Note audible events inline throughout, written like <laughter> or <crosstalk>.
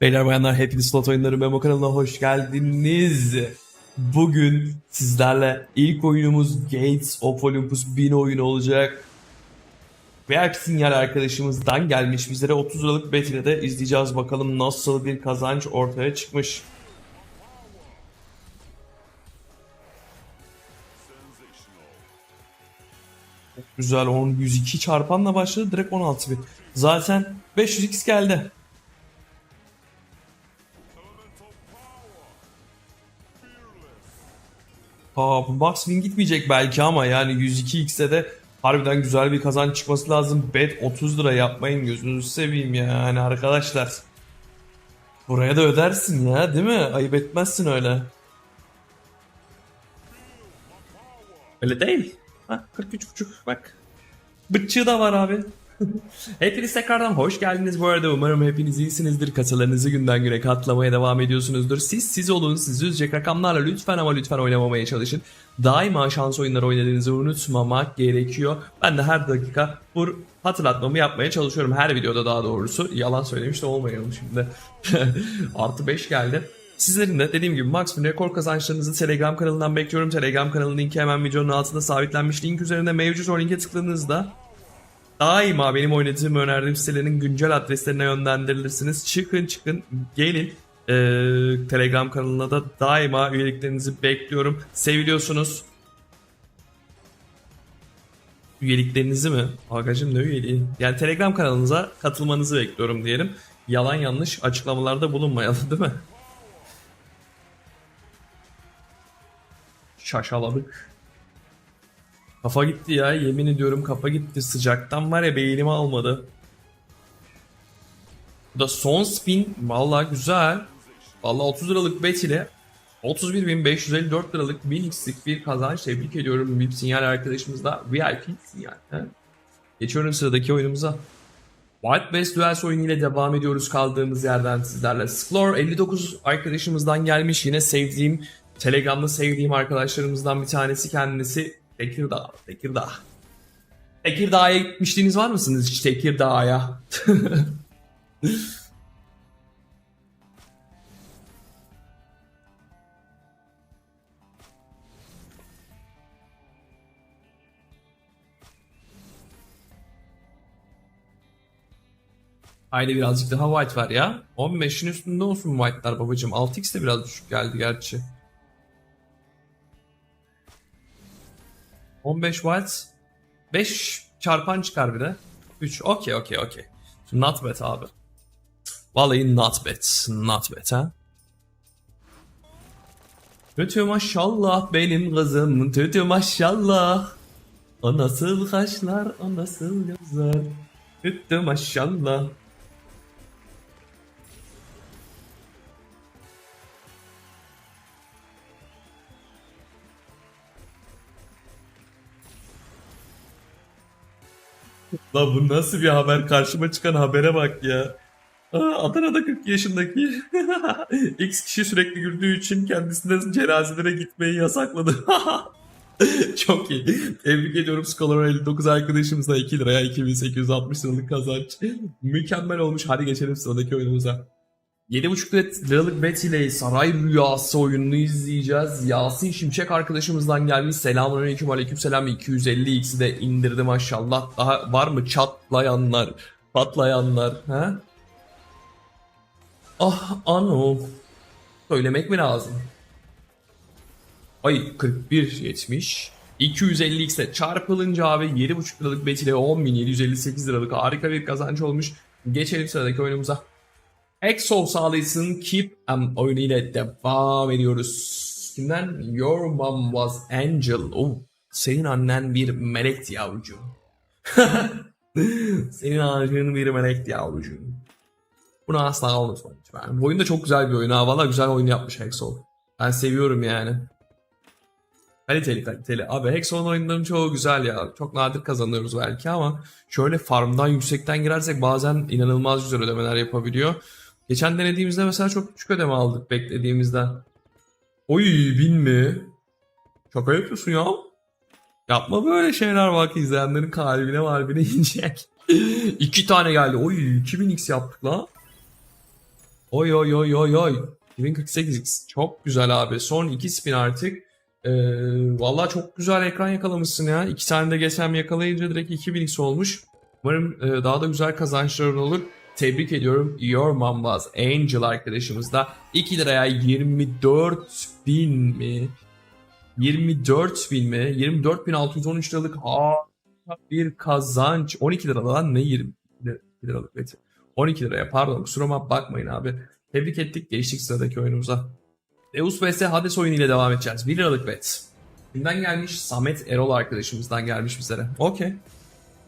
Beyler bayanlar hepiniz slot oyunları Memo kanalına hoş geldiniz. Bugün sizlerle ilk oyunumuz Gates of Olympus 1000 oyunu olacak. Veya sinyal arkadaşımızdan gelmiş bizlere 30 liralık bet ile de izleyeceğiz bakalım nasıl bir kazanç ortaya çıkmış. Çok Güzel 10 102 çarpanla başladı direkt 16 bin. Zaten 500x geldi. Aa, bu max win gitmeyecek belki ama yani 102x'e de harbiden güzel bir kazanç çıkması lazım. Bet 30 lira yapmayın gözünüzü seveyim yani arkadaşlar. Buraya da ödersin ya değil mi? Ayıp etmezsin öyle. Öyle değil. Ha 43.5 bak. Bıçığı da var abi. <laughs> Hepiniz tekrardan hoş geldiniz bu arada. Umarım hepiniz iyisinizdir. Kasalarınızı günden güne katlamaya devam ediyorsunuzdur. Siz siz olun. Sizi üzecek rakamlarla lütfen ama lütfen oynamamaya çalışın. Daima şans oyunları oynadığınızı unutmamak gerekiyor. Ben de her dakika bu hatırlatmamı yapmaya çalışıyorum. Her videoda daha doğrusu. Yalan söylemiş de olmayalım şimdi. <laughs> Artı 5 geldi. Sizlerin de dediğim gibi Maximum rekor kazançlarınızı Telegram kanalından bekliyorum. Telegram kanalının linki hemen videonun altında sabitlenmiş. Link üzerinde mevcut o linke tıkladığınızda daima benim oynadığım önerdiğim sitelerin güncel adreslerine yönlendirilirsiniz. Çıkın çıkın gelin. Ee, Telegram kanalına da daima üyeliklerinizi bekliyorum. Seviliyorsunuz. Üyeliklerinizi mi? Agacım ne üyeliği? Yani Telegram kanalınıza katılmanızı bekliyorum diyelim. Yalan yanlış açıklamalarda bulunmayalım değil mi? Şaşaladık. Kafa gitti ya yemin ediyorum kafa gitti sıcaktan var ya beynimi almadı. Bu da son spin valla güzel. Valla 30 liralık bet ile 31.554 liralık 1000x'lik bir kazanç tebrik ediyorum VIP sinyal arkadaşımız da VIP sinyal. He? Geçiyorum sıradaki oyunumuza. Wild West Duels oyunu ile devam ediyoruz kaldığımız yerden sizlerle. Sklor 59 arkadaşımızdan gelmiş yine sevdiğim Telegram'da sevdiğim arkadaşlarımızdan bir tanesi kendisi Tekirdağ. Tekirdağ. Tekirdağ'a gitmişliğiniz var mısınız hiç Tekirdağ'a? <laughs> Haydi birazcık daha white var ya. 15'in üstünde olsun white'lar babacım. 6x de biraz düşük geldi gerçi. 15 white. 5 çarpan çıkar bir de. 3. Okey okey okey. Not bad abi. Vallahi not bad. Not bad ha. Tütü maşallah benim kızım. Tütü maşallah. O nasıl kaşlar, o nasıl gözler. Tütü maşallah. Lan bu nasıl bir haber? Karşıma çıkan habere bak ya. Aa, Adana'da 40 yaşındaki <laughs> X kişi sürekli güldüğü için kendisine cenazelere gitmeyi yasakladı. <laughs> Çok iyi. Tebrik ediyorum Scholar 59 arkadaşımıza 2 liraya 2860 liralık kazanç. Mükemmel olmuş. Hadi geçelim sıradaki oyunumuza. 7.5 liralık bet ile Saray Rüyası oyununu izleyeceğiz. Yasin Şimşek arkadaşımızdan gelmiş. Selamünaleyküm aleykümselam 250x'i de indirdi maşallah. Daha var mı çatlayanlar, patlayanlar? He? Ah ano. Söylemek mi lazım? Ay 41 yetmiş. 250x'e çarpılınca abi 7.5 liralık bet ile 10.758 liralık harika bir kazanç olmuş. Geçelim sıradaki oyunumuza. Exo sağlaysın Keep Em oyunu ile devam ediyoruz. Kimden? Your mom was angel. Oh, senin annen bir melekti yavrucuğum. <laughs> senin annen bir melekti yavrucuğum. Bunu asla unutma lütfen. Bu oyun da çok güzel bir oyun ha. Valla güzel oyun yapmış Hexo. Ben seviyorum yani. Kaliteli kaliteli. Abi Hexon oyunların çoğu güzel ya. Çok nadir kazanıyoruz belki ama şöyle farmdan yüksekten girersek bazen inanılmaz güzel ödemeler yapabiliyor. Geçen denediğimizde mesela çok küçük ödeme aldık beklediğimizden. Oy bin mi? Şaka yapıyorsun ya. Yapma böyle şeyler bak izleyenlerin kalbine kalbine <laughs> inecek. İki tane geldi. Oy 2000x yaptık la. Oy oy oy oy oy. 2048 çok güzel abi. Son iki spin artık. Ee, Valla çok güzel ekran yakalamışsın ya. İki tane de geçen yakalayınca direkt 2000x olmuş. Umarım e, daha da güzel kazançların olur. Tebrik ediyorum. Your Mom Was Angel arkadaşımız da 2 liraya 24 bin mi? 24 bin mi? 24.613 liralık harika bir kazanç. 12 liradan ne 20 liralık beti? 12 liraya pardon kusuruma bakmayın abi. Tebrik ettik geçtik sıradaki oyunumuza. Deus vs Hades oyunu ile devam edeceğiz. 1 liralık bet. Kimden gelmiş? Samet Erol arkadaşımızdan gelmiş bizlere. Okey.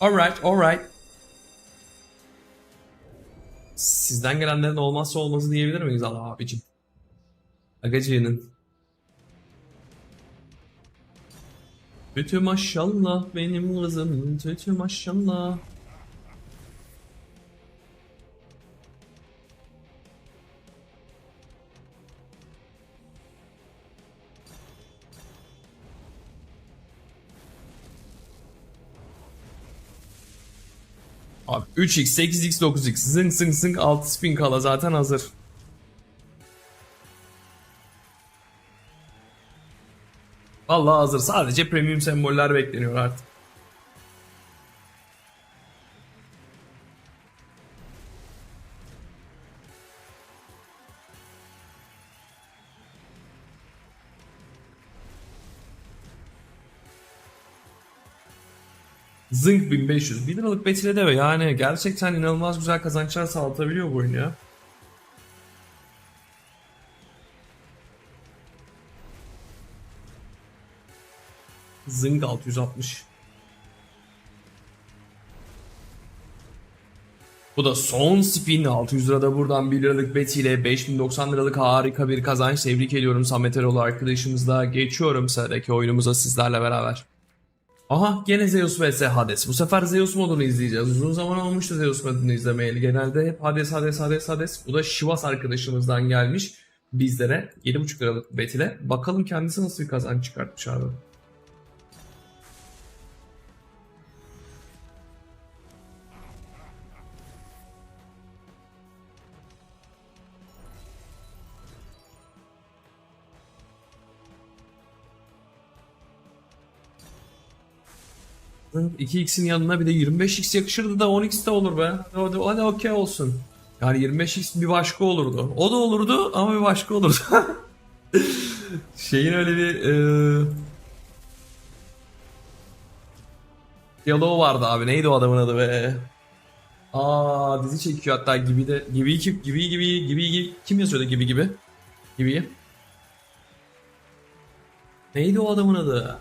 Alright, alright. Sizden gelenlerin olmazsa olmazı diyebilir miyiz Allah abicim? Agacığının. Tütü maşallah benim kızım tütü maşallah. Abi 3x, 8x, 9x zınk zınk zınk 6 spin kala zaten hazır. Vallahi hazır. Sadece premium semboller bekleniyor artık. Zınk 1500. 1 liralık betile de yani gerçekten inanılmaz güzel kazançlar sağlatabiliyor bu oyun ya. Zınk 660. Bu da son spin 600 lirada buradan 1 liralık betiyle 5090 liralık harika bir kazanç. Tebrik ediyorum Samet Eroğlu arkadaşımızla. Geçiyorum sıradaki oyunumuza sizlerle beraber. Aha gene Zeus vs Hades. Bu sefer Zeus modunu izleyeceğiz. Uzun zaman olmuştu Zeus modunu izlemeyeli. Genelde hep Hades Hades Hades Hades. Bu da Shivas arkadaşımızdan gelmiş bizlere 7.5 liralık bet ile. Bakalım kendisi nasıl bir kazanç çıkartmış abi. 2x'in yanına bir de 25x yakışırdı da 10x de olur be. Hadi, hadi okey olsun. Yani 25x bir başka olurdu. O da olurdu ama bir başka olurdu. <laughs> Şeyin öyle bir e... diyaloğu vardı abi. Neydi o adamın adı be? Aa dizi çekiyor hatta gibi de gibi gibi gibi gibi gibi, gibi. kim yazıyordu gibi gibi? Gibi. Neydi o adamın adı?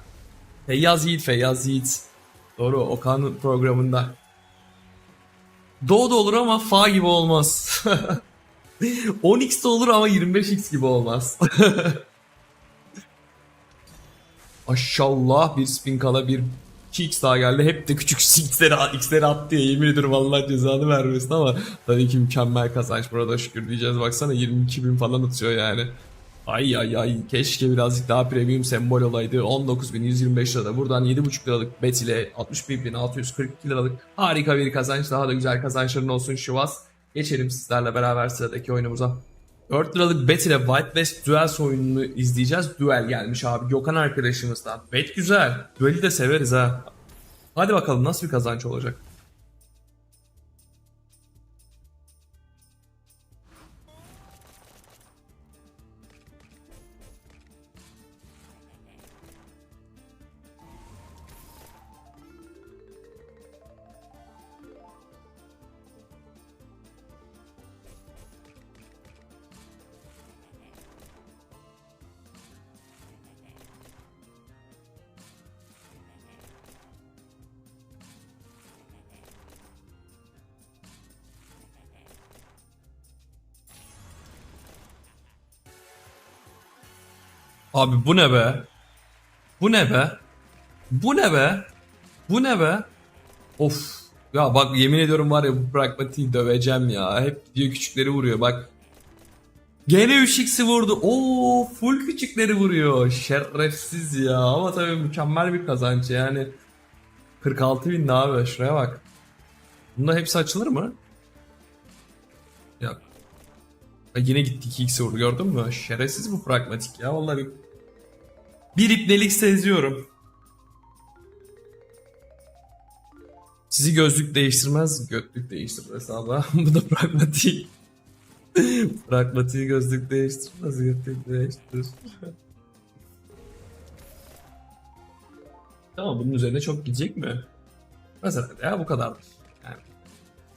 Feyyaz Yiğit, Feyyaz Yiğit. Doğru Okan programında. Do da olur ama Fa gibi olmaz. <laughs> 10x de olur ama 25x gibi olmaz. <laughs> Maşallah bir spin kala bir 2x daha geldi. Hep de küçük x'leri, x'leri attı ya. Yemin ediyorum Allah cezanı vermesin ama tabii ki mükemmel kazanç burada şükür diyeceğiz. Baksana 22 bin falan atıyor yani. Ay ay ay keşke birazcık daha premium sembol olaydı. 19.125 lirada buradan 7.5 liralık bet ile 61.642 liralık harika bir kazanç. Daha da güzel kazançların olsun Şivas. Geçelim sizlerle beraber sıradaki oyunumuza. 4 liralık bet ile White West Duels oyununu izleyeceğiz. Duel gelmiş abi Gökhan arkadaşımızdan. Bet güzel. Duel'i de severiz ha. Hadi bakalım nasıl bir kazanç olacak. Abi bu ne be? Bu ne be? Bu ne be? Bu ne be? Of. Ya bak yemin ediyorum var ya bu pragmatiği döveceğim ya. Hep diyor küçükleri vuruyor bak. Gene 3x'i vurdu. Oo full küçükleri vuruyor. Şerefsiz ya. Ama tabii mükemmel bir kazanç yani. 46 bin abi şuraya bak. Bunda hepsi açılır mı? Yok. Ha, yine gitti 2x vurdu gördün mü? Şerefsiz bu pragmatik ya vallahi bir, bir ipnelik seziyorum. Sizi gözlük değiştirmez, götlük değiştirir hesaba. <laughs> bu da pragmatik. <laughs> Pragmatiği gözlük değiştirmez, götlük değiştirir. <laughs> tamam bunun üzerine çok gidecek mi? Mesela ya bu kadardır. Yani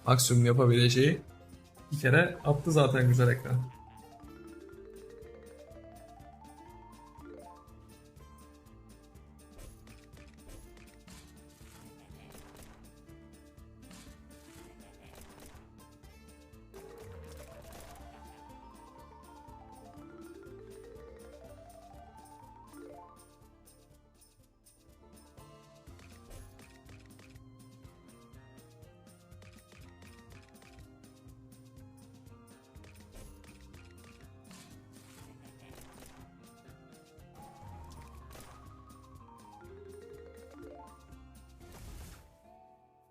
maksimum yapabileceği bir kere attı zaten güzel ekran.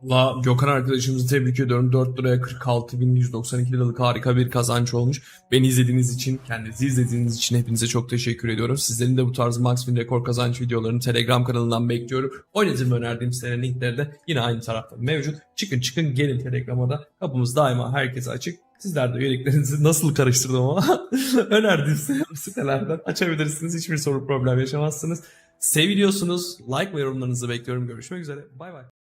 Valla Gökhan arkadaşımızı tebrik ediyorum. 4 liraya 46.192 liralık harika bir kazanç olmuş. Beni izlediğiniz için, kendinizi izlediğiniz için hepinize çok teşekkür ediyorum. Sizlerin de bu tarz Max Win rekor kazanç videolarını Telegram kanalından bekliyorum. Oynadığımı önerdiğim sitenin linkleri de yine aynı tarafta mevcut. Çıkın çıkın gelin Telegram'a da. Kapımız daima herkese açık. Sizler de üyeliklerinizi nasıl karıştırdım ama <laughs> önerdiğim <laughs> sitelerden açabilirsiniz. Hiçbir sorun problem yaşamazsınız. Seviliyorsunuz. Like ve yorumlarınızı bekliyorum. Görüşmek üzere. Bay bay.